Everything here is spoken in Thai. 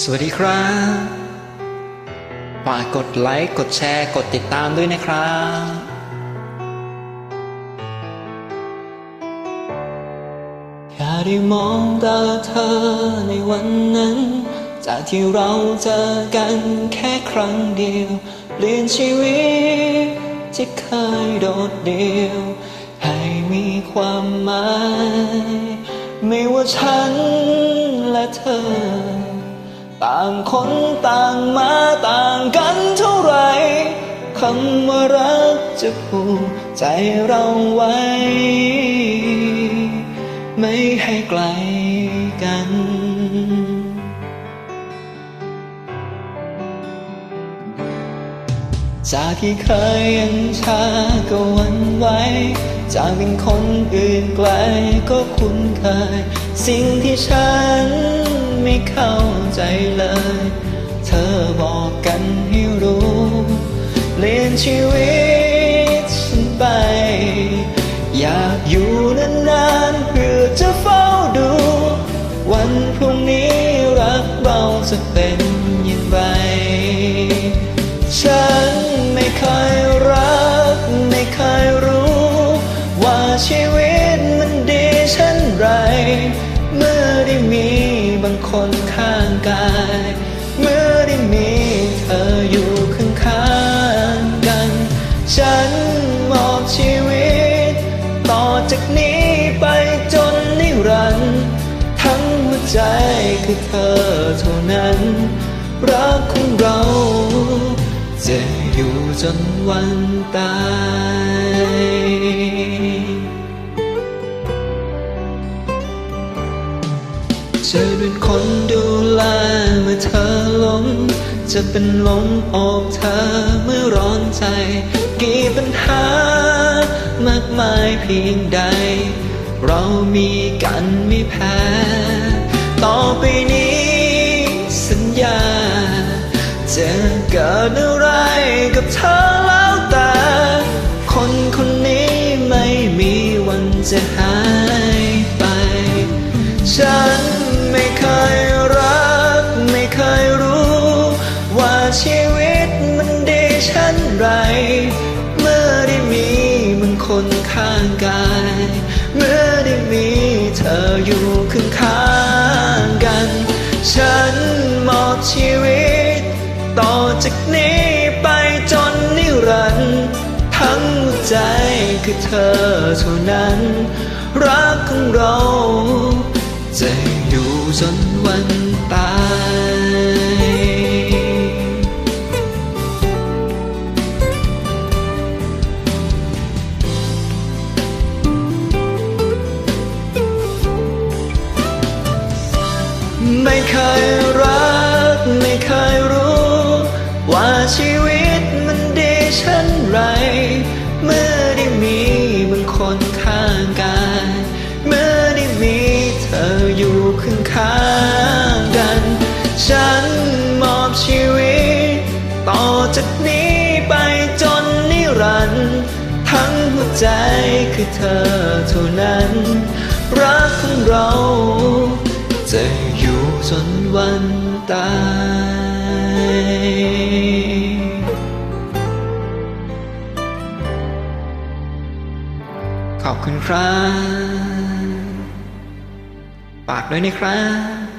สวัสดีครับ ฝากกดไลค์ กดแชร์ กดติดตามด้วยนะครับแค่ได้มองตาเธอในวันนั้น จากที่เราเจอกันแค่ครั้งเดียว เปลี่ยนชีวิตที่เคยโดดเดี่ยว ให้มีความหมาย ไม่ว่าฉันและเธอ ต่างคนต่างมาต่างกันเท่าไรคำว่ารักจะผูกใจเราไว้ ไม่ให้ไกลกันจากที่เคยยังชาก็วันไหวจากเป็นคนอื่นไกลก็คุ้นเคย สิ่งที่ฉัน เลย เธอบอกกันให้รู้เปลี่ยนชีวิตฉันไป อยากอยู่นานๆเพื่อจะเฝ้าดู วันพรุ่งนี้รักเราจะเป็นย่างไรฉันไม่เคยรัก ไม่เคยรู้ ว่าชีวิต มอบชีวิต ต่อจากนี้ไปจนนิรันดร์ทั้งหัวใจคือเธอเท่านั้น รักของเรา จะอยู่จนวันตาย จะเป็นลมอกเธอเมื่อร้อนใจ กี่ปัญหามากมายเพียงใด เรามีกันไม่แพ้ ต่อไปนี้สัญญา จะเกิดอะไรกับเธอแล้วแต่ คนคนนี้ไม่มีวันจะหา ไร เมื่อได้มีมันคนข้างกาย เมื่อได้มีเธออยู่ข้างๆกัน ฉันมอบชีวิต ต่อจากนี้ไปจนนิรันดร์ทั้งหัวใจคือเธอเท่านั้น รักของเรา จะอยู่จนวัน ยไม่เคยรัก ไม่เคยรู้ ว่าชีวิตมันดีเช่นไร เมื่อได้มีบางคนข้างกาย เมื่อได้มีเธออยู่ข้างกัน ฉันมอบชีวิต ต่อจากนี้ไปจนนิรันดร์ทั้งหัวใจคือเธอเท่านั้น วันตายขอบคุณครับฝากด้วยนะครับ